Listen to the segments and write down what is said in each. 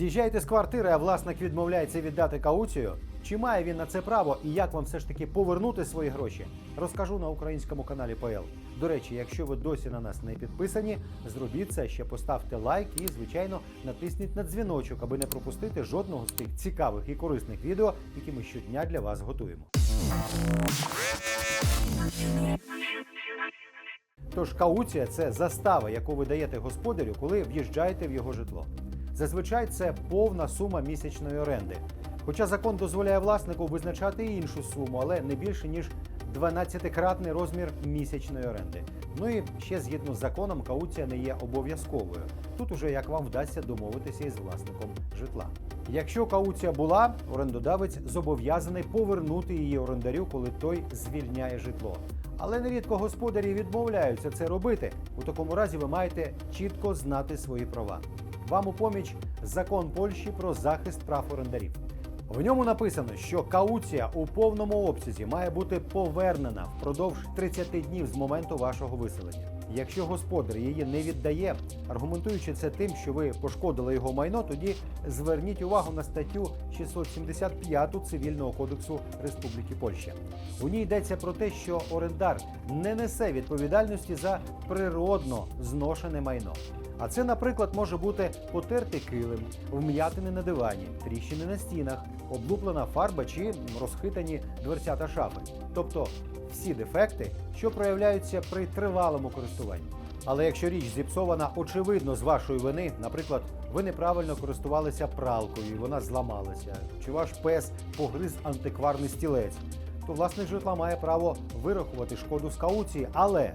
З'їжджаєте з квартири, а власник відмовляється віддати кауцію? Чи має він на це право і як вам все ж таки повернути свої гроші? Розкажу на українському каналі ПЛ. До речі, якщо ви досі на нас не підписані, зробіть це ще поставте лайк і, звичайно, натисніть на дзвіночок, аби не пропустити жодного з тих цікавих і корисних відео, які ми щодня для вас готуємо. Тож кауція це застава, яку ви даєте господарю, коли в'їжджаєте в його житло. Зазвичай це повна сума місячної оренди. Хоча закон дозволяє власнику визначати іншу суму, але не більше ніж 12-кратний розмір місячної оренди. Ну і ще згідно з законом, кауція не є обов'язковою. Тут уже як вам вдасться домовитися із власником житла. Якщо кауція була, орендодавець зобов'язаний повернути її орендарю, коли той звільняє житло. Але нерідко господарі відмовляються це робити. У такому разі ви маєте чітко знати свої права. Вам у поміч закон Польщі про захист прав орендарів. В ньому написано, що кауція у повному обсязі має бути повернена впродовж 30 днів з моменту вашого виселення. Якщо господар її не віддає, аргументуючи це тим, що ви пошкодили його майно, тоді зверніть увагу на статтю 675 Цивільного кодексу Республіки Польща. У ній йдеться про те, що орендар не несе відповідальності за природно зношене майно. А це, наприклад, може бути потертий килим, вм'ятини на дивані, тріщини на стінах, облуплена фарба чи розхитані дверцята шафи. Тобто всі дефекти, що проявляються при тривалому користуванні. Але якщо річ зіпсована очевидно з вашої вини, наприклад, ви неправильно користувалися пралкою, і вона зламалася, чи ваш пес погриз антикварний стілець, то власник житла має право вирахувати шкоду з кауції, але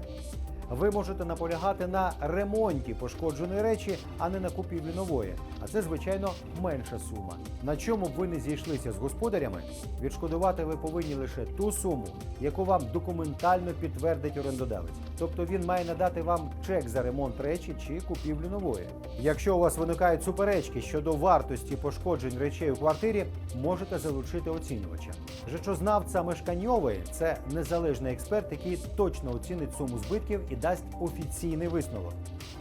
ви можете наполягати на ремонті пошкодженої речі, а не на купівлі нової. А це, звичайно, менша сума. На чому б ви не зійшлися з господарями, відшкодувати ви повинні лише ту суму, яку вам документально підтвердить орендодавець. Тобто він має надати вам чек за ремонт речі чи купівлю нової. Якщо у вас виникають суперечки щодо вартості пошкоджень речей у квартирі, можете залучити оцінювача. Жичознавця мешканьової це незалежний експерт, який точно оцінить суму збитків і дасть офіційний висновок.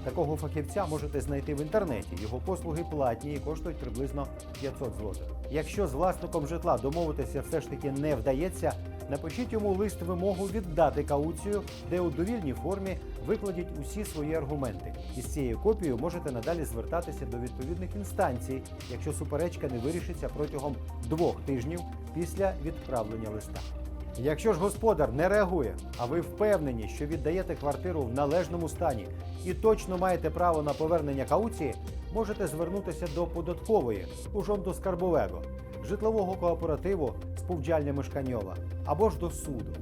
Такого фахівця можете знайти в інтернеті. Його послуги платні і коштують приблизно 500 злотих. Якщо з власником житла домовитися все ж таки не вдається, напишіть йому лист вимогу віддати кауцію, де у довільній формі викладіть усі свої аргументи. І з цією копією можете надалі звертатися до відповідних інстанцій, якщо суперечка не вирішиться протягом двох тижнів після відправлення листа. Якщо ж господар не реагує, а ви впевнені, що віддаєте квартиру в належному стані і точно маєте право на повернення кауції, можете звернутися до податкової у жонду Скарбовего, житлового кооперативу Співджальня Мешканьова або ж до суду.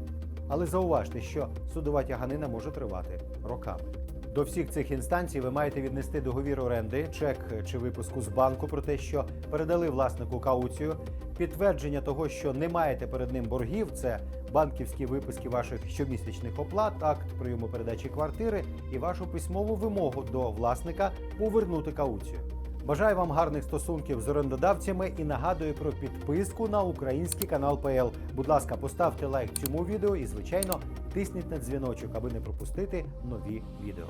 Але зауважте, що судова тяганина може тривати роками. До всіх цих інстанцій ви маєте віднести договір оренди, чек чи випуску з банку про те, що передали власнику кауцію, підтвердження того, що не маєте перед ним боргів, це банківські виписки ваших щомісячних оплат, акт прийому передачі квартири і вашу письмову вимогу до власника повернути кауцію. Бажаю вам гарних стосунків з орендодавцями і нагадую про підписку на український канал ПЛ. Будь ласка, поставте лайк цьому відео і, звичайно, тисніть на дзвіночок, аби не пропустити нові відео.